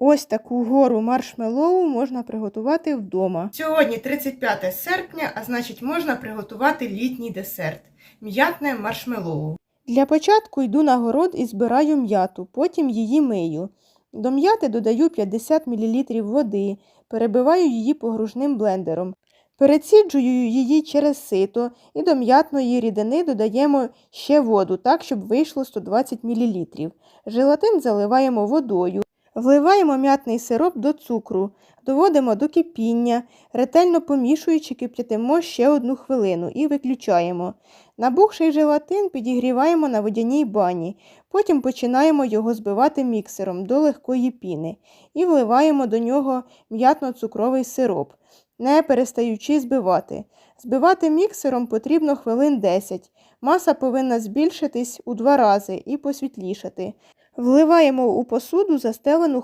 Ось таку гору маршмеллоу можна приготувати вдома. Сьогодні 35 серпня, а значить можна приготувати літній десерт м'ятне маршмеллоу. Для початку йду на город і збираю м'яту, потім її мию. До м'яти додаю 50 мл води, перебиваю її погружним блендером. Переціджую її через сито і до м'ятної рідини додаємо ще воду, так, щоб вийшло 120 мл. Желатин заливаємо водою. Вливаємо м'ятний сироп до цукру, доводимо до кипіння, ретельно помішуючи, кип'ятимо ще одну хвилину і виключаємо. Набухший желатин підігріваємо на водяній бані, потім починаємо його збивати міксером до легкої піни і вливаємо до нього м'ятно-цукровий сироп, не перестаючи збивати. Збивати міксером потрібно хвилин 10. Маса повинна збільшитись у два рази і посвітлішати. Вливаємо у посуду застелену